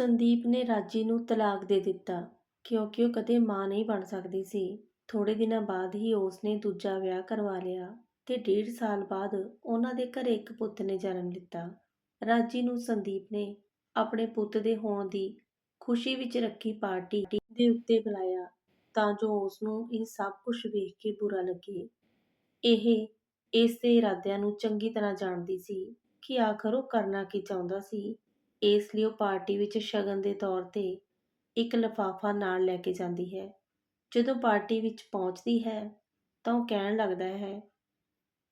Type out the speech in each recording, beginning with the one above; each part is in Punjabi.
ਸੰਦੀਪ ਨੇ ਰਾਜੀ ਨੂੰ ਤਲਾਕ ਦੇ ਦਿੱਤਾ, ਕਿਉਂਕਿ ਉਹ ਕਦੇ ਮਾਂ ਨਹੀਂ ਬਣ ਸਕਦੀ ਸੀ। ਥੋੜੇ ਦਿਨਾਂ ਬਾਅਦ ਹੀ ਉਸਨੇ ਦੂਜਾ ਵਿਆਹ ਕਰਵਾ ਲਿਆ ਤੇ ਡੇਢ ਸਾਲ ਬਾਅਦ ਉਹਨਾਂ ਦੇ ਘਰੇ ਇੱਕ ਪੁੱਤ ਨੇ ਜਨਮ ਲਿੱਤਾ। ਰਾਜੀ ਨੂੰ ਸੰਦੀਪ ਨੇ ਆਪਣੇ ਪੁੱਤ ਦੇ ਹੋਣ ਦੀ ਖੁਸ਼ੀ ਵਿੱਚ ਰੱਖੀ ਪਾਰਟੀ ਦੇ ਉੱਤੇ ਬੁਲਾਇਆ ਤਾਂ ਜੋ ਉਸ ਨੂੰ ਇਹ ਸਭ ਕੁਝ ਵੇਖ ਕੇ ਬੁਰਾ ਲੱਗੇ। ਇਹ ਇਸ ਦੇ ਇਰਾਦਿਆਂ ਨੂੰ ਚੰਗੀ ਤਰ੍ਹਾਂ ਜਾਣਦੀ ਸੀ ਕਿ ਆਖਰ ਉਹ ਕਰਨਾ ਕੀ ਚਾਹੁੰਦਾ ਸੀ। ਇਸ ਲਈ ਉਹ ਪਾਰਟੀ ਵਿੱਚ ਸ਼ਗਨ ਦੇ ਤੌਰ ਤੇ ਇੱਕ ਲਿਫਾਫਾ ਨਾਲ ਲੈ ਕੇ ਜਾਂਦੀ ਹੈ। ਜਦੋਂ ਪਾਰਟੀ ਵਿੱਚ ਪਹੁੰਚਦੀ ਹੈ, ਤਾਂ ਉਹ ਕਹਿਣ ਲੱਗਦਾ ਹੈ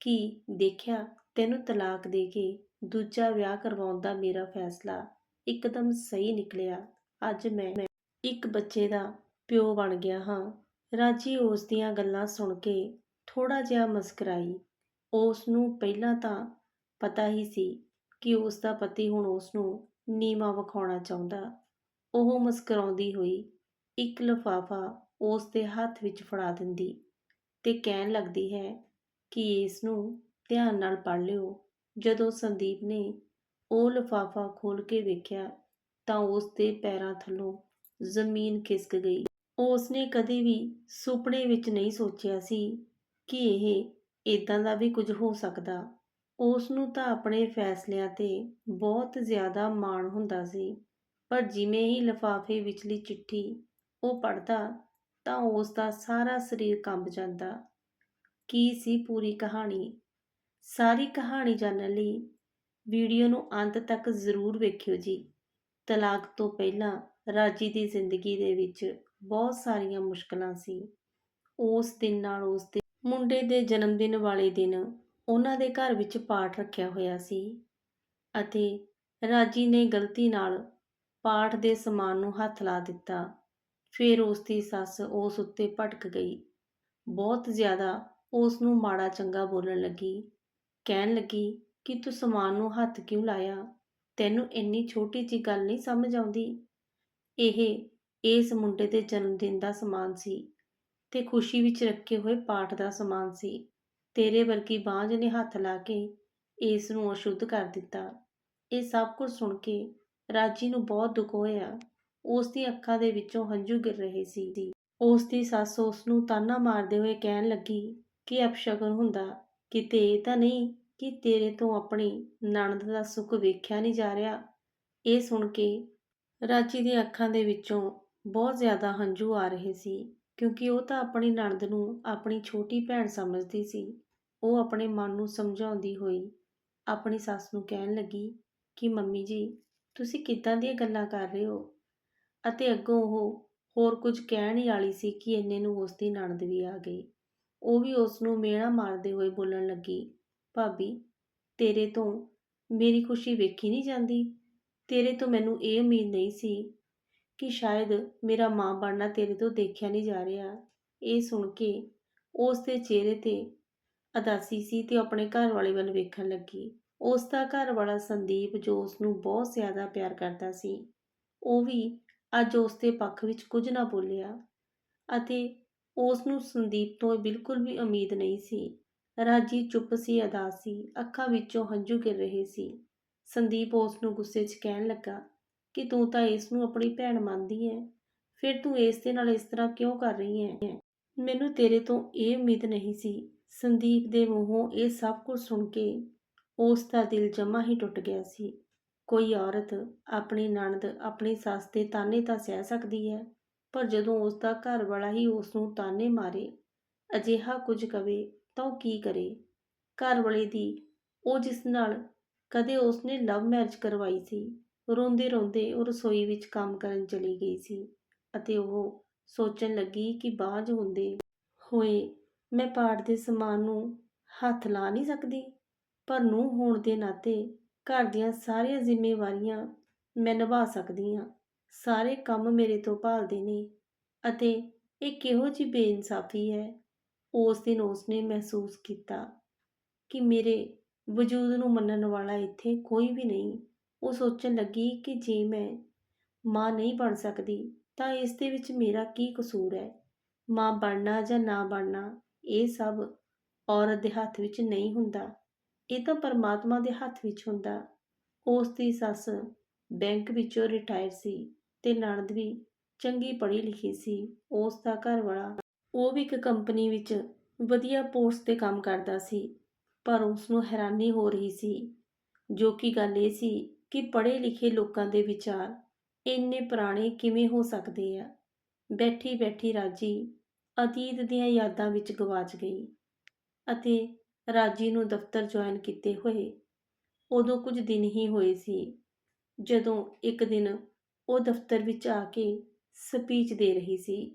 ਕਿ ਦੇਖਿਆ, ਤੈਨੂੰ ਤਲਾਕ ਦੇ ਕੇ ਦੂਜਾ ਵਿਆਹ ਕਰਵਾਉਣ ਦਾ ਮੇਰਾ ਫੈਸਲਾ ਇੱਕਦਮ ਸਹੀ ਨਿਕਲਿਆ। ਅੱਜ ਮੈਂ ਇੱਕ ਬੱਚੇ ਦਾ ਪਿਓ ਬਣ ਗਿਆ ਹਾਂ। ਰਾਜੀ ਉਸ ਦੀਆਂ ਗੱਲਾਂ ਸੁਣ ਕੇ ਥੋੜਾ ਜਿਹਾ ਮੁਸਕਰਾਈ। ਉਸ ਨੂੰ ਪਹਿਲਾਂ ਤਾਂ ਪਤਾ ਹੀ ਸੀ ਕਿ ਉਸ ਦਾ ਪਤੀ ਹੁਣ ਉਸ ਨੂੰ ਨੀਵਾਂ ਵਿਖਾਉਣਾ ਚਾਹੁੰਦਾ। ਉਹ ਮੁਸਕਰਾਉਂਦੀ ਹੋਈ ਇੱਕ ਲਿਫਾਫਾ ਉਸ ਦੇ ਹੱਥ ਵਿੱਚ ਫੜਾ ਦਿੰਦੀ ਤੇ ਕਹਿਣ ਲੱਗਦੀ ਹੈ ਕਿ ਇਸ ਨੂੰ ਧਿਆਨ ਨਾਲ ਪੜ੍ਹ ਲਿਓ। ਜਦੋਂ ਸੰਦੀਪ ਨੇ ਉਹ ਲਿਫਾਫਾ ਖੋਲ ਕੇ ਵੇਖਿਆ ਤਾਂ ਉਸ ਦੇ ਪੈਰਾਂ ਥੱਲੋਂ ਜ਼ਮੀਨ ਖਿਸਕ ਗਈ। ਉਸ ਨੇ ਕਦੇ ਵੀ ਸੁਪਨੇ ਵਿੱਚ ਨਹੀਂ ਸੋਚਿਆ ਸੀ ਕਿ ਇਹ ਇਦਾਂ ਦਾ ਵੀ ਕੁਝ ਹੋ ਸਕਦਾ। ਉਸ ਨੂੰ ਤਾਂ ਆਪਣੇ ਫੈਸਲਿਆਂ ਤੇ ਬਹੁਤ ਜ਼ਿਆਦਾ ਮਾਣ ਹੁੰਦਾ ਸੀ, ਪਰ ਜਿਵੇਂ ਹੀ ਲਿਫਾਫੇ ਵਿਚਲੀ ਚਿੱਠੀ ਉਹ ਪੜ੍ਹਦਾ ਤਾਂ ਉਸ ਦਾ ਸਾਰਾ ਸਰੀਰ ਕੰਬ ਜਾਂਦਾ। ਕੀ ਸੀ ਪੂਰੀ ਕਹਾਣੀ? ਸਾਰੀ ਕਹਾਣੀ ਜਾਣਨ ਲਈ ਵੀਡੀਓ ਨੂੰ ਅੰਤ ਤੱਕ ਜ਼ਰੂਰ ਵੇਖਿਓ ਜੀ। ਤਲਾਕ ਤੋਂ ਪਹਿਲਾਂ ਰਾਜੀ ਦੀ ਜ਼ਿੰਦਗੀ ਦੇ ਵਿੱਚ ਬਹੁਤ ਸਾਰੀਆਂ ਮੁਸ਼ਕਲਾਂ ਸੀ। ਉਸ ਦਿਨ ਨਾਲ ਉਸ ਦੇ ਮੁੰਡੇ ਦੇ ਜਨਮ ਦਿਨ ਵਾਲੇ ਦਿਨ ਉਹਨਾਂ ਦੇ ਘਰ ਵਿੱਚ ਪਾਠ ਰੱਖਿਆ ਹੋਇਆ ਸੀ ਅਤੇ ਰਾਜੀ ਨੇ ਗਲਤੀ ਨਾਲ ਪਾਠ ਦੇ ਸਮਾਨ ਨੂੰ ਹੱਥ ਲਾ ਦਿੱਤਾ। ਫਿਰ ਉਸ ਦੀ ਸੱਸ ਉਸ ਉੱਤੇ ਭਟਕ ਗਈ। ਬਹੁਤ ਜ਼ਿਆਦਾ ਉਸ ਨੂੰ ਮਾੜਾ ਚੰਗਾ ਬੋਲਣ ਲੱਗੀ। ਕਹਿਣ ਲੱਗੀ ਕਿ ਤੂੰ ਸਮਾਨ ਨੂੰ ਹੱਥ ਕਿਉਂ ਲਾਇਆ? ਤੈਨੂੰ ਇੰਨੀ ਛੋਟੀ ਜੀ ਗੱਲ ਨਹੀਂ ਸਮਝ ਆਉਂਦੀ? ਇਹ ਇਸ ਮੁੰਡੇ ਦੇ ਜਨਮ ਦਿਨ ਦਾ ਸਮਾਨ ਸੀ ਤੇ ਖੁਸ਼ੀ ਵਿੱਚ ਰੱਖੇ ਹੋਏ ਪਾਠ ਦਾ ਸਮਾਨ ਸੀ। ਤੇਰੇ ਵਰਗੀ ਬਾਂਝ ਨੇ ਹੱਥ ਲਾ ਕੇ ਇਸ ਨੂੰ ਅਸ਼ੁੱਧ ਕਰ ਦਿੱਤਾ। ਇਹ ਸਭ ਕੁਝ ਸੁਣ ਕੇ ਰਾਜੀ ਨੂੰ ਬਹੁਤ ਦੁੱਖ ਹੋਇਆ। ਉਸ ਦੀ ਅੱਖਾਂ ਦੇ ਵਿੱਚੋਂ ਹੰਝੂ ਗਿਰ ਰਹੇ ਸੀ। ਉਸ ਦੀ ਸੱਸ ਉਸ ਨੂੰ ਤਾਨਾ ਮਾਰਦੇ ਹੋਏ ਕਹਿਣ ਲੱਗੀ ਕਿ ਅਪਸ਼ਗਨ ਹੁੰਦਾ ਕਿਤੇ ਇਹ ਤਾਂ ਨਹੀਂ ਕਿ ਤੇਰੇ ਤੋਂ ਆਪਣੀ ਨਣਦ ਦਾ ਸੁੱਖ ਵੇਖਿਆ ਨਹੀਂ ਜਾ ਰਿਹਾ। ਇਹ ਸੁਣ ਕੇ ਰਾਜੀ ਦੀਆਂ ਅੱਖਾਂ ਦੇ ਵਿੱਚੋਂ ਬਹੁਤ ਜ਼ਿਆਦਾ ਹੰਝੂ ਆ ਰਹੇ ਸੀ, ਕਿਉਂਕਿ ਉਹ ਤਾਂ ਆਪਣੀ ਨਣਦ ਨੂੰ ਆਪਣੀ ਛੋਟੀ ਭੈਣ ਸਮਝਦੀ ਸੀ। ਉਹ ਆਪਣੇ ਮਨ ਨੂੰ ਸਮਝਾਉਂਦੀ ਹੋਈ ਆਪਣੀ ਸੱਸ ਨੂੰ ਕਹਿਣ ਲੱਗੀ ਕਿ ਮੰਮੀ ਜੀ, ਤੁਸੀਂ ਕਿੱਦਾਂ ਦੀਆਂ ਗੱਲਾਂ ਕਰ ਰਹੇ ਹੋ? ਅਤੇ ਅੱਗੋਂ ਉਹ ਹੋਰ ਕੁਝ ਕਹਿਣ ਹੀ ਵਾਲੀ ਸੀ ਕਿ ਇੰਨੇ ਨੂੰ ਉਸ ਦੀ ਨਣਦ ਵੀ ਆ ਗਈ। ਉਹ ਵੀ ਉਸ ਨੂੰ ਮਿਹਣਾ ਮਾਰਦੇ ਹੋਏ ਬੋਲਣ ਲੱਗੀ, ਭਾਬੀ, ਤੇਰੇ ਤੋਂ ਮੇਰੀ ਖੁਸ਼ੀ ਵੇਖੀ ਨਹੀਂ ਜਾਂਦੀ। ਤੇਰੇ ਤੋਂ ਮੈਨੂੰ ਇਹ ਉਮੀਦ ਨਹੀਂ ਸੀ ਕਿ ਸ਼ਾਇਦ ਮੇਰਾ ਮਾਂ ਬਣਨਾ ਤੇਰੇ ਤੋਂ ਦੇਖਿਆ ਨਹੀਂ ਜਾ ਰਿਹਾ। ਇਹ ਸੁਣ ਕੇ ਉਸ ਦੇ ਚਿਹਰੇ ਤੇ ਅਦਾਸੀ ਸੀ ਤੇ ਉਹ ਆਪਣੇ ਘਰ ਵਾਲੇ ਵੱਲ ਵੇਖਣ ਲੱਗੀ। ਉਸ ਦਾ ਘਰ ਵਾਲਾ ਸੰਦੀਪ ਜੋ ਉਸ ਨੂੰ ਬਹੁਤ ਜ਼ਿਆਦਾ ਪਿਆਰ ਕਰਦਾ ਸੀ, ਉਹ ਵੀ ਅੱਜ ਉਸ ਦੇ ਪੱਖ ਵਿੱਚ ਕੁਝ ਨਾ ਬੋਲਿਆ ਅਤੇ ਉਸ ਨੂੰ ਸੰਦੀਪ ਤੋਂ ਬਿਲਕੁਲ ਵੀ ਉਮੀਦ ਨਹੀਂ ਸੀ। ਰਾਜੀ ਚੁੱਪ ਸੀ ਅਦਾਸ ਸੀ, ਅੱਖਾਂ ਵਿੱਚੋਂ ਹੰਝੂ ਗਿਰ ਰਹੇ ਸੀ। ਸੰਦੀਪ ਉਸ ਨੂੰ ਗੁੱਸੇ 'ਚ ਕਹਿਣ ਲੱਗਾ ਕਿ ਤੂੰ ਤਾਂ ਇਸ ਨੂੰ ਆਪਣੀ ਭੈਣ ਮੰਨਦੀ ਹੈ ਫਿਰ ਤੂੰ ਇਸ ਦੇ ਨਾਲ ਇਸ ਤਰ੍ਹਾਂ ਕਿਉਂ ਕਰ ਰਹੀ ਹੈ ਮੈਨੂੰ ਤੇਰੇ ਤੋਂ ਇਹ ਉਮੀਦ ਨਹੀਂ ਸੀ ਸੰਦੀਪ ਦੇ ਮੂੰਹੋਂ ਇਹ ਸਭ ਕੁਝ ਸੁਣ ਕੇ ਉਸ ਦਾ ਦਿਲ ਜਮਾ ਹੀ ਟੁੱਟ ਗਿਆ ਸੀ। ਕੋਈ ਔਰਤ ਆਪਣੀ ਨਣਦ, ਆਪਣੀ ਸੱਸ ਦੇ ਤਾਨੇ ਤਾਂ ਸਹਿ ਸਕਦੀ ਹੈ, ਪਰ ਜਦੋਂ ਉਸ ਦਾ ਘਰ ਵਾਲਾ ਹੀ ਉਸ ਨੂੰ ਤਾਨੇ ਮਾਰੇ, ਅਜਿਹਾ ਕੁਝ ਕਵੇ ਤਾਂ ਉਹ ਕੀ ਕਰੇ? ਘਰ ਵਾਲੇ ਦੀ ਉਹ ਜਿਸ ਨਾਲ ਕਦੇ ਉਸਨੇ ਲਵ ਮੈਰਿਜ ਕਰਵਾਈ ਸੀ ਰੋਂਦੇ ਰੋਂਦੇ ਉਹ ਰਸੋਈ ਵਿੱਚ ਕੰਮ ਕਰਨ ਚਲੀ ਗਈ ਸੀ ਅਤੇ ਉਹ ਸੋਚਣ ਲੱਗੀ ਕਿ ਬਾਝ ਹੁੰਦੇ ਹੋਏ ਮੈਂ ਪਾਠ ਦੇ ਸਮਾਨ ਨੂੰ ਹੱਥ ਲਾ ਨਹੀਂ ਸਕਦੀ। ਪਰ ਨੂੰ ਹੋਣ ਦੇ ਨਾਤੇ ਘਰ ਦੀਆਂ ਸਾਰੀਆਂ ਜ਼ਿੰਮੇਵਾਰੀਆਂ ਮੈਂ ਨਿਭਾ ਸਕਦੀ ਹਾਂ। ਸਾਰੇ ਕੰਮ ਮੇਰੇ ਤੋਂ ਭਾਲਦੇ ਨੇ ਅਤੇ ਇਹ ਕਿਹੋ ਜਿਹੀ ਬੇਇਨਸਾਫੀ ਹੈ? ਉਸ ਦਿਨ ਉਸਨੇ ਮਹਿਸੂਸ ਕੀਤਾ ਕਿ ਮੇਰੇ ਵਜੂਦ ਨੂੰ ਮੰਨਣ ਵਾਲਾ ਇੱਥੇ ਕੋਈ ਵੀ ਨਹੀਂ। ਉਹ ਸੋਚਣ ਲੱਗੀ ਕਿ ਜੇ ਮੈਂ ਮਾਂ ਨਹੀਂ ਬਣ ਸਕਦੀ ਤਾਂ ਇਸ ਦੇ ਵਿੱਚ ਮੇਰਾ ਕੀ ਕਸੂਰ ਹੈ? ਮਾਂ ਬਣਨਾ ਜਾਂ ਨਾ ਬਣਨਾ? ਇਹ ਸਭ ਔਰਤ ਦੇ ਹੱਥ ਵਿੱਚ ਨਹੀਂ ਹੁੰਦਾ। ਇਹ ਤਾਂ ਪਰਮਾਤਮਾ ਦੇ ਹੱਥ ਵਿੱਚ ਹੁੰਦਾ। ਉਸ ਦੀ ਸੱਸ ਬੈਂਕ ਵਿੱਚੋਂ ਰਿਟਾਇਰ ਸੀ ਤੇ ਨਣਦ ਵੀ ਚੰਗੀ ਪੜ੍ਹੀ ਲਿਖੀ ਸੀ। ਉਸ ਦਾ ਘਰ ਵਾਲਾ ਉਹ ਵੀ ਇੱਕ ਕੰਪਨੀ ਵਿੱਚ ਵਧੀਆ ਪੋਸਟ ਤੇ ਕੰਮ ਕਰਦਾ ਸੀ, ਪਰ ਉਸ ਨੂੰ ਹੈਰਾਨੀ ਹੋ ਰਹੀ ਸੀ, ਜੋ ਕਿ ਗੱਲ ਇਹ ਸੀ ਕਿ ਪੜ੍ਹੇ ਲਿਖੇ ਲੋਕਾਂ ਦੇ ਵਿਚਾਰ ਇੰਨੇ ਪੁਰਾਣੇ ਕਿਵੇਂ ਹੋ ਸਕਦੇ ਆ? ਬੈਠੀ ਬੈਠੀ ਰਾਜੀ ਅਤੀਤ ਦੀਆਂ ਯਾਦਾਂ ਵਿੱਚ ਗਵਾਚ ਗਈ ਅਤੇ ਰਾਜੀ ਨੂੰ ਦਫ਼ਤਰ ਜੁਆਇਨ ਕੀਤੇ ਹੋਏ। ਉਦੋਂ ਕੁਝ ਦਿਨ ਹੀ ਹੋਏ ਸੀ, ਜਦੋਂ ਇੱਕ ਦਿਨ ਉਹ ਦਫ਼ਤਰ ਵਿੱਚ ਆ ਕੇ ਸਪੀਚ ਦੇ ਰਹੀ ਸੀ।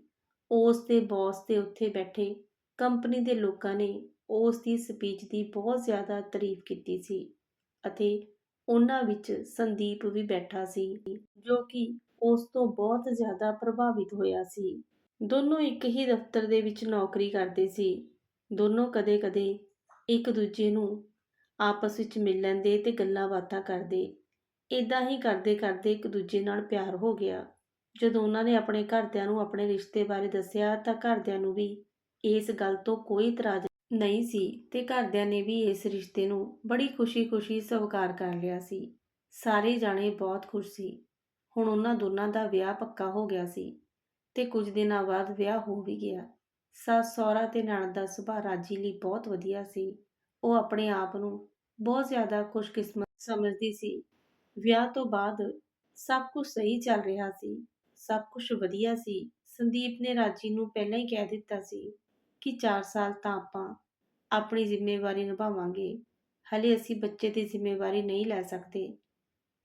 ਉਸ ਦੇ ਬੌਸ ਦੇ ਉੱਥੇ ਬੈਠੇ ਕੰਪਨੀ ਦੇ ਲੋਕਾਂ ਨੇ ਉਸ ਦੀ ਸਪੀਚ ਦੀ ਬਹੁਤ ਜ਼ਿਆਦਾ ਤਾਰੀਫ ਕੀਤੀ ਸੀ ਅਤੇ ਉਹਨਾਂ ਵਿੱਚ ਸੰਦੀਪ ਵੀ ਬੈਠਾ ਸੀ, ਜੋ ਕਿ ਉਸ ਤੋਂ ਬਹੁਤ ਜ਼ਿਆਦਾ ਪ੍ਰਭਾਵਿਤ ਹੋਇਆ ਸੀ। ਦੋਨੋਂ ਇੱਕ ਹੀ ਦਫ਼ਤਰ ਦੇ ਵਿੱਚ ਨੌਕਰੀ ਕਰਦੇ ਸੀ। ਦੋਨੋਂ ਕਦੇ-ਕਦੇ ਇੱਕ ਦੂਜੇ ਨੂੰ ਆਪਸ ਵਿੱਚ ਮਿਲ ਲੈਂਦੇ ਤੇ ਗੱਲਾਂ ਬਾਤਾਂ ਕਰਦੇ। ਇਦਾਂ ਹੀ ਕਰਦੇ ਕਰਦੇ ਇੱਕ ਦੂਜੇ ਨਾਲ ਪਿਆਰ ਹੋ ਗਿਆ। ਜਦੋਂ ਉਹਨਾਂ ਨੇ ਆਪਣੇ ਘਰਦਿਆਂ ਨੂੰ ਆਪਣੇ ਰਿਸ਼ਤੇ ਬਾਰੇ ਦੱਸਿਆ ਤਾਂ ਘਰਦਿਆਂ ਨੂੰ ਵੀ ਇਸ ਗੱਲ ਤੋਂ ਕੋਈ ਇਤਰਾਜ਼ ਨਹੀਂ ਸੀ ਤੇ ਘਰਦਿਆਂ ਨੇ ਵੀ ਇਸ ਰਿਸ਼ਤੇ ਨੂੰ ਬੜੀ ਖੁਸ਼ੀ-ਖੁਸ਼ੀ ਸਵੀਕਾਰ ਕਰ ਲਿਆ ਸੀ। ਸਾਰੇ ਜਾਣੇ ਬਹੁਤ ਖੁਸ਼ ਸੀ। ਹੁਣ ਉਹਨਾਂ ਦੋਨਾਂ ਦਾ ਵਿਆਹ ਪੱਕਾ ਹੋ ਗਿਆ ਸੀ। ਤੇ ਕੁਝ ਦਿਨਾਂ ਬਾਅਦ ਵਿਆਹ ਹੋ ਵੀ ਗਿਆ। ਸੱਸ, ਸਹੁਰਾ ਤੇ ਨਣਦ ਦਾ ਸੁਭਾਅ ਰਾਜੀ ਲਈ ਬਹੁਤ ਵਧੀਆ ਸੀ। ਉਹ ਆਪਣੇ ਆਪ ਨੂੰ ਬਹੁਤ ਜ਼ਿਆਦਾ ਖੁਸ਼ਕਿਸਮਤ ਸਮਝਦੀ ਸੀ। ਵਿਆਹ ਤੋਂ ਬਾਅਦ ਸਭ ਕੁਝ ਸਹੀ ਚੱਲ ਰਿਹਾ ਸੀ। ਸਭ ਕੁਝ ਵਧੀਆ ਸੀ। ਸੰਦੀਪ ਨੇ ਰਾਜੀ ਨੂੰ ਪਹਿਲਾਂ ਹੀ ਕਹਿ ਦਿੱਤਾ ਸੀ ਕਿ 4 ਸਾਲ ਤਾਂ ਆਪਾਂ ਆਪਣੀ ਜ਼ਿੰਮੇਵਾਰੀ ਨਿਭਾਵਾਂਗੇ। ਹਲੇ ਅਸੀਂ ਬੱਚੇ ਦੀ ਜ਼ਿੰਮੇਵਾਰੀ ਨਹੀਂ ਲੈ ਸਕਦੇ।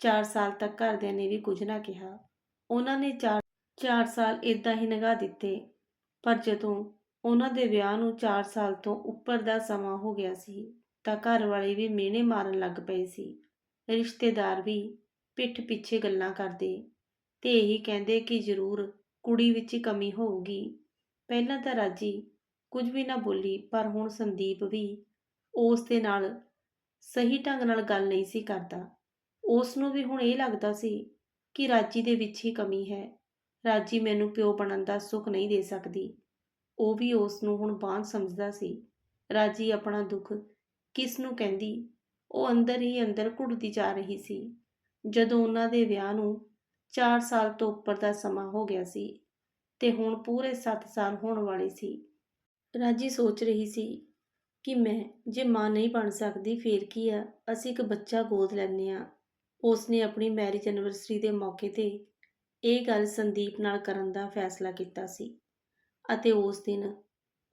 4 ਸਾਲ ਤੱਕ ਘਰਦਿਆਂ ਨੇ ਵੀ ਕੁਝ ਨਾ ਕਿਹਾ। ਉਹਨਾਂ ਨੇ 4 4 ਸਾਲ ਇਦਾਂ ਹੀ ਲੰਘਾ ਦਿੱਤੇ। ਪਰ ਜਦੋਂ ਉਹਨਾਂ ਦੇ ਵਿਆਹ ਨੂੰ 4 ਸਾਲ ਤੋਂ ਉੱਪਰ ਦਾ ਸਮਾਂ ਹੋ ਗਿਆ ਸੀ, ਤਾਂ ਘਰ ਵਾਲੇ ਵੀ ਮਿਹਣੇ ਮਾਰਨ ਲੱਗ ਪਏ ਸੀ। ਰਿਸ਼ਤੇਦਾਰ ਵੀ ਪਿੱਠ ਪਿੱਛੇ ਗੱਲਾਂ ਕਰਦੇ ਤੇ ਇਹੀ ਕਹਿੰਦੇ ਕਿ ਜ਼ਰੂਰ ਕੁੜੀ ਵਿੱਚ ਹੀ ਕਮੀ ਹੋਊਗੀ। ਪਹਿਲਾਂ ਤਾਂ ਰਾਜੀ ਕੁਝ ਵੀ ਨਾ ਬੋਲੀ, ਪਰ ਹੁਣ ਸੰਦੀਪ ਵੀ ਉਸ ਦੇ ਨਾਲ ਸਹੀ ਢੰਗ ਨਾਲ ਗੱਲ ਨਹੀਂ ਸੀ ਕਰਦਾ। ਉਸ ਨੂੰ ਵੀ ਹੁਣ ਇਹ ਲੱਗਦਾ ਸੀ ਕਿ ਰਾਜੀ ਦੇ ਵਿੱਚ ਹੀ ਕਮੀ ਹੈ। ਰਾਜੀ ਮੈਨੂੰ ਪਿਓ ਬਣਨ ਦਾ ਸੁੱਖ ਨਹੀਂ ਦੇ ਸਕਦੀ। ਉਹ ਵੀ ਉਸ ਨੂੰ ਹੁਣ ਬਾਂਝ ਸਮਝਦਾ ਸੀ। ਰਾਜੀ ਆਪਣਾ ਦੁੱਖ ਕਿਸ ਨੂੰ ਕਹਿੰਦੀ? ਉਹ ਅੰਦਰ ਹੀ ਅੰਦਰ ਘੁੱਟਦੀ ਜਾ ਰਹੀ ਸੀ। ਜਦੋਂ ਉਹਨਾਂ ਦੇ ਵਿਆਹ ਨੂੰ 4 ਸਾਲ ਤੋਂ ਉੱਪਰ ਦਾ ਸਮਾਂ ਹੋ ਗਿਆ ਸੀ ਤੇ ਹੁਣ ਪੂਰੇ 7 ਸਾਲ ਹੋਣ ਵਾਲੇ ਸੀ। ਰਾਜੀ ਸੋਚ ਰਹੀ ਸੀ ਕਿ ਮੈਂ ਜੇ ਮਾਂ ਨਹੀਂ ਬਣ ਸਕਦੀ ਫੇਰ ਕੀ ਆ? ਅਸੀਂ ਇੱਕ ਬੱਚਾ ਗੋਦ ਲੈਂਦੇ ਆ ਉਸਨੇ ਆਪਣੀ ਮੈਰਿਜ ਐਨਵਰਸਰੀ ਦੇ ਮੌਕੇ ਤੇ ਇਹ ਗੱਲ ਸੰਦੀਪ ਨਾਲ ਕਰਨ ਦਾ ਫੈਸਲਾ ਕੀਤਾ ਸੀ ਅਤੇ ਉਸ ਦਿਨ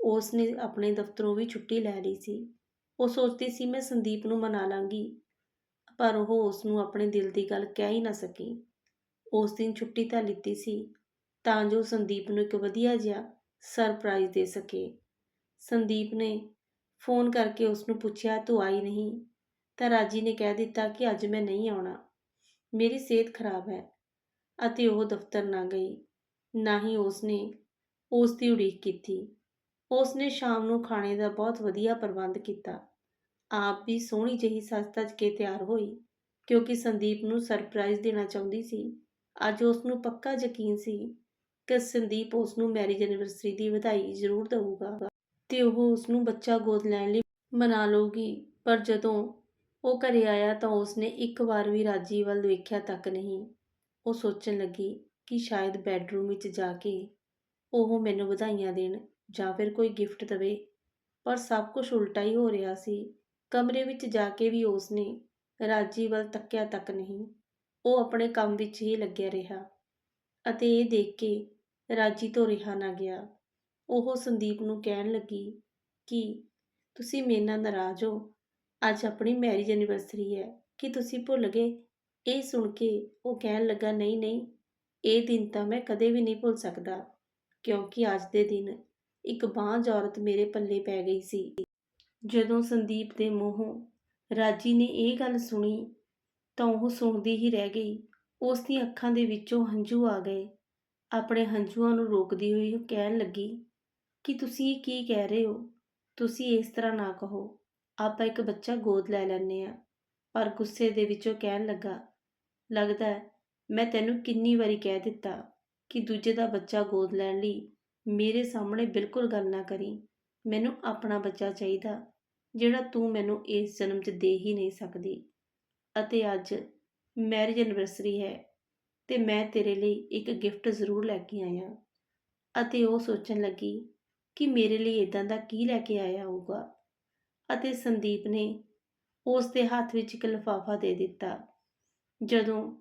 ਉਸ ਨੇ ਆਪਣੇ ਦਫ਼ਤਰੋਂ ਵੀ ਛੁੱਟੀ ਲੈ ਲਈ ਸੀ। ਉਹ ਸੋਚਦੀ ਸੀ, ਮੈਂ ਸੰਦੀਪ ਨੂੰ ਮਨਾ ਲਾਂਗੀ, ਪਰ ਉਹ ਉਸ ਨੂੰ ਆਪਣੇ ਦਿਲ ਦੀ ਗੱਲ ਕਹਿ ਹੀ ਨਾ ਸਕੀ। ਉਸ ਦਿਨ ਛੁੱਟੀ ਤਾਂ ਲਿੱਤੀ ਸੀ, ਤਾਂ ਜੋ ਸੰਦੀਪ ਨੂੰ ਇੱਕ ਵਧੀਆ ਜਿਹਾ ਸਰਪ੍ਰਾਈਜ਼ ਦੇ ਸਕੇ। ਸੰਦੀਪ ਨੇ ਫੋਨ ਕਰਕੇ ਉਸ ਨੂੰ ਪੁੱਛਿਆ, ਤੂੰ ਆਈ ਨਹੀਂ? ਤਾਂ ਰਾਜੀ ਨੇ ਕਹਿ ਦਿੱਤਾ ਕਿ ਅੱਜ ਮੈਂ ਨਹੀਂ ਆਉਣਾ। ਮੇਰੀ ਸਿਹਤ ਖਰਾਬ ਹੈ। ਅਤੇ ਉਹ ਦਫ਼ਤਰ ਨਾ ਗਈ। ਨਾ ਹੀ ਉਸਨੇ ਉਸ ਦੀ ਉਡੀਕ ਕੀਤੀ। ਉਸਨੇ ਸ਼ਾਮ ਨੂੰ ਖਾਣੇ ਦਾ ਬਹੁਤ ਵਧੀਆ ਪ੍ਰਬੰਧ ਕੀਤਾ। ਆਪ ਵੀ ਸੋਹਣੀ ਜਿਹੀ ਸੱਜ-ਧੱਜ ਕੇ ਤਿਆਰ ਹੋਈ, ਕਿਉਂਕਿ ਸੰਦੀਪ ਨੂੰ ਸਰਪ੍ਰਾਈਜ਼ ਦੇਣਾ ਚਾਹੁੰਦੀ ਸੀ। ਅੱਜ ਉਸ ਨੂੰ ਪੱਕਾ ਯਕੀਨ ਸੀ ਕਿ ਸੰਦੀਪ ਉਸ ਨੂੰ ਮੈਰਿਜ ਐਨੀਵਰਸਰੀ ਦੀ ਵਧਾਈ ਜ਼ਰੂਰ ਦੇਊਗਾ ਤੇ ਉਹ ਉਸ ਨੂੰ ਬੱਚਾ ਗੋਦ ਲੈਣ ਲਈ ਮਨਾ ਲਊਗੀ। ਪਰ ਜਦੋਂ ਉਹ ਘਰੇ ਆਇਆ ਤਾਂ ਉਸਨੇ ਇੱਕ ਵਾਰ ਵੀ ਰਾਜੀ ਵੱਲ ਵੇਖਿਆ ਤੱਕ ਨਹੀਂ। ਉਹ ਸੋਚਣ ਲੱਗੀ ਕਿ ਸ਼ਾਇਦ ਬੈੱਡਰੂਮ ਵਿੱਚ ਜਾ ਕੇ ਉਹ ਮੈਨੂੰ ਵਧਾਈਆਂ ਦੇਣ ਜਾਂ ਫਿਰ ਕੋਈ ਗਿਫਟ ਦੇਵੇ। ਪਰ ਸਭ ਕੁਝ ਉਲਟਾ ਹੀ ਹੋ ਰਿਹਾ ਸੀ। ਕਮਰੇ ਵਿੱਚ ਜਾ ਕੇ ਵੀ ਉਸਨੇ ਰਾਜੀ ਵੱਲ ਤੱਕਿਆ ਤੱਕ ਨਹੀਂ, ਉਹ ਆਪਣੇ ਕੰਮ ਵਿੱਚ ਹੀ ਲੱਗਿਆ ਰਿਹਾ ਅਤੇ ਇਹ ਦੇਖ ਕੇ ਰਾਜੀ ਤੋਂ ਰਿਹਾ ਨਾ ਗਿਆ। ਉਹ ਸੰਦੀਪ ਨੂੰ ਕਹਿਣ ਲੱਗੀ ਕਿ ਤੁਸੀਂ ਮੇਰੇ ਨਾਲ ਨਾਰਾਜ਼ ਹੋ। ਅੱਜ ਆਪਣੀ ਮੈਰਿਜ ਐਨੀਵਰਸਰੀ ਹੈ। ਕਿ ਤੁਸੀਂ ਭੁੱਲ ਗਏ ਇਹ ਸੁਣ ਕੇ ਉਹ ਕਹਿਣ ਲੱਗਾ, ਨਹੀਂ ਨਹੀਂ, ਇਹ ਦਿਨ ਤਾਂ ਮੈਂ ਕਦੇ ਵੀ ਨਹੀਂ ਭੁੱਲ ਸਕਦਾ, ਕਿਉਂਕਿ ਅੱਜ ਦੇ ਦਿਨ ਇੱਕ ਬਾਂਝ ਔਰਤ ਮੇਰੇ ਪੱਲੇ ਪੈ ਗਈ ਸੀ। ਜਦੋਂ ਸੰਦੀਪ ਦੇ ਮੂੰਹੋਂ ਰਾਜੀ ਨੇ ਇਹ ਗੱਲ ਸੁਣੀ, ਤਾਂ ਉਹ ਸੁਣਦੀ ਹੀ ਰਹਿ ਗਈ। ਉਸ ਦੀਆਂ ਅੱਖਾਂ ਦੇ ਵਿੱਚੋਂ ਹੰਝੂ ਆ ਗਏ। ਆਪਣੇ ਹੰਝੂਆਂ ਨੂੰ ਰੋਕਦੀ ਹੋਈ ਉਹ ਕਹਿਣ ਲੱਗੀ, ਕਿ ਤੁਸੀਂ ਕੀ ਕਹਿ ਰਹੇ ਹੋ? ਤੁਸੀਂ ਇਸ ਤਰ੍ਹਾਂ ਨਾ ਕਹੋ। ਆਪਾਂ ਇੱਕ ਬੱਚਾ ਗੋਦ ਲੈ ਲੈਂਦੇ ਆ ਪਰ ਗੁੱਸੇ ਦੇ ਵਿੱਚੋਂ ਕਹਿਣ ਲੱਗਾ ਲੱਗਦਾ ਮੈਂ ਤੈਨੂੰ ਕਿੰਨੀ ਵਾਰੀ ਕਹਿ ਦਿੱਤਾ ਕਿ ਦੂਜੇ ਦਾ ਬੱਚਾ ਗੋਦ ਲੈਣ ਲਈ ਮੇਰੇ ਸਾਹਮਣੇ ਬਿਲਕੁਲ ਗੱਲ ਨਾ ਕਰੀ। ਮੈਨੂੰ ਆਪਣਾ ਬੱਚਾ ਚਾਹੀਦਾ, ਜਿਹੜਾ ਤੂੰ ਮੈਨੂੰ ਇਸ ਜਨਮ 'ਚ ਦੇ ਹੀ ਨਹੀਂ ਸਕਦੀ। ਅਤੇ ਅੱਜ ਮੈਰਿਜ ਐਨਵਰਸਰੀ ਹੈ ਤੇ ਮੈਂ ਤੇਰੇ ਲਈ ਇੱਕ ਗਿਫਟ ਜ਼ਰੂਰ ਲੈ ਕੇ ਆਇਆ। ਅਤੇ ਉਹ ਸੋਚਣ ਲੱਗੀ ਕਿ ਮੇਰੇ ਲਈ ਇਦਾਂ ਦਾ ਕੀ ਲੈ ਕੇ ਆਇਆ ਹੋਊਗਾ। ਅਤੇ ਸੰਦੀਪ ਨੇ ਉਸ ਦੇ ਹੱਥ ਵਿੱਚ ਇੱਕ ਲਿਫਾਫਾ ਦੇ ਦਿੱਤਾ। ਜਦੋਂ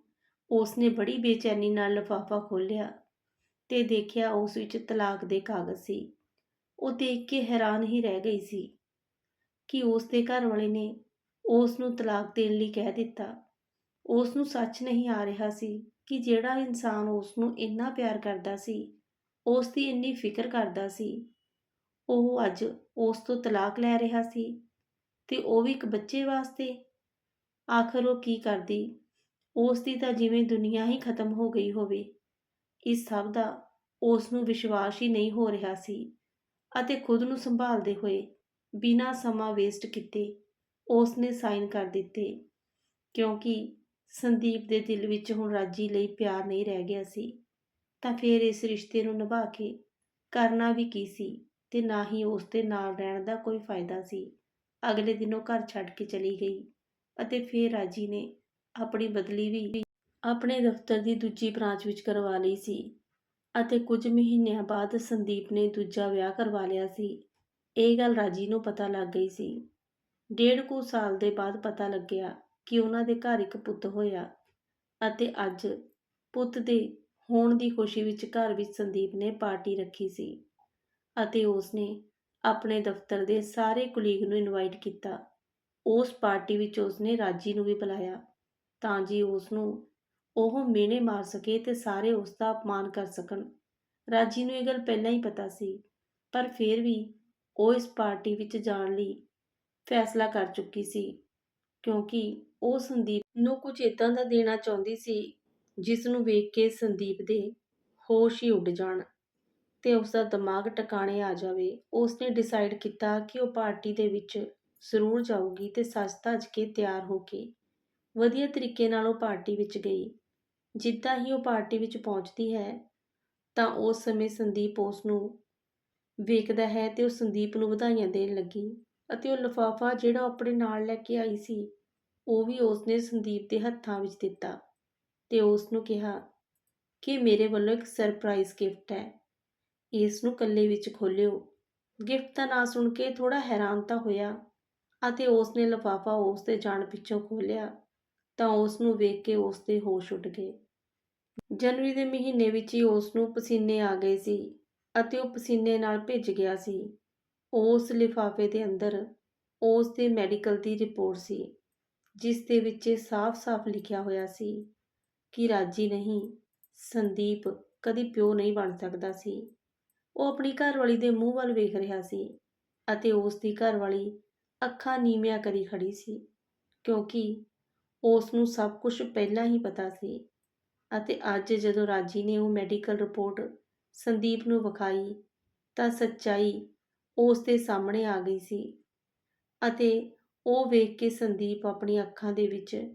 ਉਸ ਨੇ ਬੜੀ ਬੇਚੈਨੀ ਨਾਲ ਲਿਫਾਫਾ ਖੋਲ੍ਹਿਆ ਤੇ ਦੇਖਿਆ ਉਸ ਵਿੱਚ ਤਲਾਕ ਦੇ ਕਾਗਜ਼ ਸੀ। ਉਹ ਦੇਖ ਕੇ ਹੈਰਾਨ ਹੀ ਰਹਿ ਗਈ ਸੀ ਕਿ ਉਸ ਦੇ ਘਰ ਵਾਲੇ ਨੇ ਉਸ ਨੂੰ ਤਲਾਕ ਦੇਣ ਲਈ ਕਹਿ ਦਿੱਤਾ। ਉਸ ਨੂੰ ਸੱਚ ਨਹੀਂ ਆ ਰਿਹਾ ਸੀ ਕਿ ਜਿਹੜਾ ਇਨਸਾਨ ਉਸ ਨੂੰ ਇੰਨਾ ਪਿਆਰ ਕਰਦਾ ਸੀ ਉਸ ਦੀ ਇੰਨੀ ਫਿਕਰ ਕਰਦਾ ਸੀ। ਉਹ ਅੱਜ ਉਸ ਤੋਂ ਤਲਾਕ ਲੈ ਰਿਹਾ ਸੀ ਤੇ ਉਹ ਵੀ ਇੱਕ ਬੱਚੇ ਵਾਸਤੇ? ਆਖਰ ਉਹ ਕੀ ਕਰਦੀ? ਉਸ ਦੀ ਤਾਂ ਜਿਵੇਂ ਦੁਨੀਆ ਹੀ ਖਤਮ ਹੋ ਗਈ ਹੋਵੇ, ਇਸ ਸਭ ਦਾ ਉਸ ਨੂੰ ਵਿਸ਼ਵਾਸ ਹੀ ਨਹੀਂ ਹੋ ਰਿਹਾ ਸੀ ਅਤੇ ਖੁਦ ਨੂੰ ਸੰਭਾਲਦੇ ਹੋਏ ਬਿਨਾਂ ਸਮਾਂ ਵੇਸਟ ਕੀਤੇ ਉਸ ਨੇ ਸਾਈਨ ਕਰ ਦਿੱਤੇ, ਕਿਉਂਕਿ ਸੰਦੀਪ ਦੇ ਦਿਲ ਵਿੱਚ ਹੁਣ ਰਾਜੀ ਲਈ ਪਿਆਰ ਨਹੀਂ ਰਹਿ ਗਿਆ ਸੀ। ਤਾਂ ਫਿਰ ਇਸ ਰਿਸ਼ਤੇ ਨੂੰ ਨਿਭਾ ਕੇ ਕਰਨਾ ਵੀ ਕੀ ਸੀ ਤੇ ਨਾ ਹੀ ਉਸ ਦੇ ਨਾਲ ਰਹਿਣ ਦਾ ਕੋਈ ਫਾਇਦਾ ਸੀ। ਅਗਲੇ ਦਿਨ ਉਹ ਘਰ ਛੱਡ ਕੇ ਚਲੀ ਗਈ ਅਤੇ ਫਿਰ ਰਾਜੀ ਨੇ ਆਪਣੀ ਬਦਲੀ ਵੀ ਆਪਣੇ ਦਫ਼ਤਰ ਦੀ ਦੂਜੀ ਬ੍ਰਾਂਚ ਵਿੱਚ ਕਰਵਾ ਲਈ ਸੀ ਅਤੇ ਕੁਝ ਮਹੀਨਿਆਂ ਬਾਅਦ ਸੰਦੀਪ ਨੇ ਦੂਜਾ ਵਿਆਹ ਕਰਵਾ ਲਿਆ ਸੀ। ਇਹ ਗੱਲ ਰਾਜੀ ਨੂੰ ਪਤਾ ਲੱਗ ਗਈ ਸੀ। ਡੇਢ ਕੁ ਸਾਲ ਦੇ ਬਾਅਦ ਪਤਾ ਲੱਗਿਆ ਕਿ ਉਹਨਾਂ ਦੇ ਘਰ ਇੱਕ ਪੁੱਤ ਹੋਇਆ ਅਤੇ ਅੱਜ ਪੁੱਤ ਦੇ ਹੋਣ ਦੀ ਖੁਸ਼ੀ ਵਿੱਚ ਘਰ ਵਿੱਚ ਸੰਦੀਪ ਨੇ ਪਾਰਟੀ ਰੱਖੀ ਸੀ ਅਤੇ ਉਸ ਨੇ ਆਪਣੇ ਦਫ਼ਤਰ ਦੇ ਸਾਰੇ ਕੁਲੀਗ ਨੂੰ ਇਨਵਾਈਟ ਕੀਤਾ। ਉਸ ਪਾਰਟੀ ਵਿੱਚ ਉਸ ਨੇ ਰਾਜੀ ਨੂੰ ਵੀ ਬੁਲਾਇਆ। ਤਾਂ ਜੀ ਉਸ ਨੂੰ ਉਹ ਮਿਹਣੇ ਮਾਰ ਸਕੇ ਤੇ ਸਾਰੇ ਉਸ ਦਾ ਅਪਮਾਨ ਕਰ ਸਕਣ। ਰਾਜੀ ਨੂੰ ਇਹ ਗੱਲ ਪਹਿਲਾਂ ਹੀ ਪਤਾ ਸੀ, ਪਰ ਫਿਰ ਵੀ ਉਹ ਇਸ ਪਾਰਟੀ ਵਿੱਚ ਜਾਣ ਲਈ ਫੈਸਲਾ ਕਰ ਚੁੱਕੀ ਸੀ, ਕਿਉਂਕਿ ਉਹ ਸੰਦੀਪ ਨੂੰ ਕੁਝ ਇਦਾਂ ਦਾ ਦੇਣਾ ਚਾਹੁੰਦੀ ਸੀ ਜਿਸ ਨੂੰ ਵੇਖ ਕੇ ਸੰਦੀਪ ਦੇ ਹੋਸ਼ ਹੀ ਉੱਡ ਜਾਣ ਤੇ ਉਸ ਦਾ ਦਿਮਾਗ ਟਿਕਾਣੇ ਆ ਜਾਵੇ। ਉਸ ਨੇ ਡਿਸਾਈਡ ਕੀਤਾ ਕਿ ਉਹ ਪਾਰਟੀ ਦੇ ਵਿੱਚ ਜ਼ਰੂਰ ਜਾਊਗੀ ਤੇ ਸੱਚ ਧੱਜ ਕੇ ਤਿਆਰ ਹੋ ਕੇ ਵਧੀਆ ਤਰੀਕੇ ਨਾਲ ਉਹ ਪਾਰਟੀ ਵਿੱਚ ਗਈ। ਜਿੱਦਾਂ ਹੀ ਉਹ ਪਾਰਟੀ ਵਿੱਚ ਪਹੁੰਚਦੀ ਹੈ, ਤਾਂ ਉਸ ਸਮੇਂ ਸੰਦੀਪ ਉਸ ਨੂੰ ਵੇਖਦਾ ਹੈ ਤੇ ਉਹ ਸੰਦੀਪ ਨੂੰ ਵਧਾਈਆਂ ਦੇਣ ਲੱਗੀ ਅਤੇ ਉਹ ਲਿਫਾਫਾ ਜਿਹੜਾ ਉਹ ਆਪਣੇ ਨਾਲ ਲੈ ਕੇ ਆਈ ਸੀ, ਉਹ ਵੀ ਉਸਨੇ ਸੰਦੀਪ ਦੇ ਹੱਥਾਂ ਵਿੱਚ ਦਿੱਤਾ ਤੇ ਉਸ ਨੂੰ ਕਿਹਾ ਕਿ ਮੇਰੇ ਵੱਲੋਂ ਇੱਕ ਸਰਪ੍ਰਾਈਜ਼ ਗਿਫਟ ਹੈ। ਇਸ ਨੂੰ ਕੱਲੇ ਵਿੱਚ ਖੋਲਿਓ ਗਿਫਟ ਦਾ ਨਾਂ ਸੁਣ ਕੇ ਥੋੜਾ ਹੈਰਾਨ ਤਾਂ ਹੋਇਆ ਅਤੇ ਉਸ ਨੇ ਲਿਫਾਫਾ ਉਸ ਦੇ ਜਾਣ ਪਿੱਛੋਂ ਖੋਲਿਆ ਤਾਂ ਉਸ ਨੂੰ ਵੇਖ ਕੇ ਉਸ ਦੇ ਹੋਸ਼ ਉੱਡ ਗਏ। ਜਨਵਰੀ ਦੇ ਮਹੀਨੇ ਵਿੱਚ ਹੀ ਉਸ ਨੂੰ ਪਸੀਨੇ ਆ ਗਏ ਸੀ ਅਤੇ ਉਹ ਪਸੀਨੇ ਨਾਲ ਭਿੱਜ ਗਿਆ ਸੀ। ਉਸ ਲਿਫਾਫੇ ਦੇ ਅੰਦਰ ਉਸ ਦੇ ਮੈਡੀਕਲ ਦੀ ਰਿਪੋਰਟ ਸੀ, ਜਿਸ ਦੇ ਵਿੱਚ ਸਾਫ਼-ਸਾਫ਼ ਲਿਖਿਆ ਹੋਇਆ ਸੀ ਕਿ ਰਾਜੀ ਨਹੀਂ, ਸੰਦੀਪ ਕਦੀ ਪਿਓ ਨਹੀਂ ਬਣ ਸਕਦਾ ਸੀ। ਉਹ ਆਪਣੀ ਘਰਵਾਲੀ ਦੇ ਮੂੰਹ ਵੱਲ ਵੇਖ ਰਿਹਾ ਸੀ ਅਤੇ ਉਸ ਦੀ ਘਰਵਾਲੀ ਅੱਖਾਂ ਨੀਵੀਆਂ ਕਰੀ ਖੜੀ ਸੀ, ਕਿਉਂਕਿ ਉਸ ਨੂੰ ਸਭ ਕੁਝ ਪਹਿਲਾਂ ਹੀ ਪਤਾ ਸੀ ਅਤੇ ਅੱਜ ਜਦੋਂ ਰਾਜੀ ਨੇ ਉਹ ਮੈਡੀਕਲ ਰਿਪੋਰਟ ਸੰਦੀਪ ਨੂੰ ਵਿਖਾਈ ਤਾਂ ਸੱਚਾਈ ਉਸ ਦੇ ਸਾਹਮਣੇ ਆ ਗਈ ਸੀ ਅਤੇ ਉਹ ਵੇਖ ਕੇ ਸੰਦੀਪ ਆਪਣੀ ਅੱਖਾਂ ਦੇ ਵਿੱਚ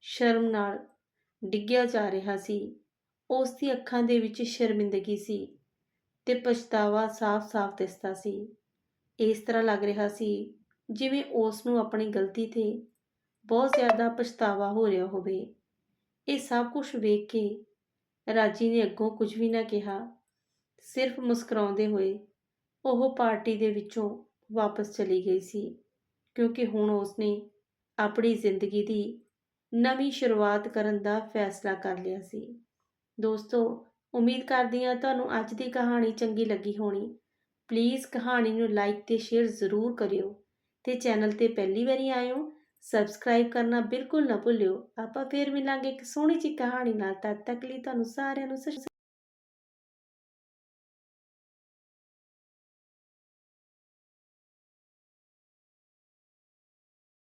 ਸ਼ਰਮ ਨਾਲ ਡਿੱਗਿਆ ਜਾ ਰਿਹਾ ਸੀ। ਉਸ ਦੀ ਅੱਖਾਂ ਦੇ ਵਿੱਚ ਸ਼ਰਮਿੰਦਗੀ ਸੀ ਤੇ ਪਛਤਾਵਾ ਸਾਫ਼-ਸਾਫ਼ ਦਿਸਦਾ ਸੀ। ਇਸ ਤਰ੍ਹਾਂ ਲੱਗ ਰਿਹਾ ਸੀ ਜਿਵੇਂ ਉਸ ਨੂੰ ਆਪਣੀ ਗਲਤੀ ਤੇ ਬਹੁਤ ਜ਼ਿਆਦਾ ਪਛਤਾਵਾ ਹੋ ਰਿਹਾ ਹੋਵੇ। ਇਹ ਸਭ ਕੁਝ ਵੇਖ ਕੇ ਰਾਜੀ ਨੇ ਅੱਗੋਂ ਕੁਝ ਵੀ ਨਾ ਕਿਹਾ। ਸਿਰਫ ਮੁਸਕਰਾਉਂਦੇ ਹੋਏ ਉਹ ਪਾਰਟੀ ਦੇ ਵਿੱਚੋਂ ਵਾਪਸ ਚਲੀ ਗਈ ਸੀ, ਕਿਉਂਕਿ ਹੁਣ ਉਸਨੇ ਆਪਣੀ ਜ਼ਿੰਦਗੀ ਦੀ ਨਵੀਂ ਸ਼ੁਰੂਆਤ ਕਰਨ ਦਾ ਫੈਸਲਾ ਕਰ ਲਿਆ ਸੀ। ਦੋਸਤੋ, ਉਮੀਦ ਕਰਦੀ ਹਾਂ ਤੁਹਾਨੂੰ ਅੱਜ ਦੀ ਕਹਾਣੀ ਚੰਗੀ ਲੱਗੀ ਹੋਣੀ। ਪਲੀਜ਼ ਕਹਾਣੀ ਨੂੰ ਲਾਈਕ ਤੇ ਸ਼ੇਅਰ ਜ਼ਰੂਰ ਕਰਿਓ ਤੇ ਚੈਨਲ ਤੇ ਪਹਿਲੀ ਵਾਰੀ ਆਏ ਹੋ ਸਬਸਕ੍ਰਾਈਬ ਕਰਨਾ ਬਿਲਕੁਲ ਨਾ ਭੁੱਲਿਓ। ਆਪਾਂ ਫੇਰ ਮਿਲਾਂਗੇ ਇੱਕ ਸੋਹਣੀ ਜਿਹੀ ਕਹਾਣੀ ਨਾਲ। ਤਦ ਤੱਕ ਲਈ ਤੁਹਾਨੂੰ ਸਾਰਿਆਂ ਨੂੰ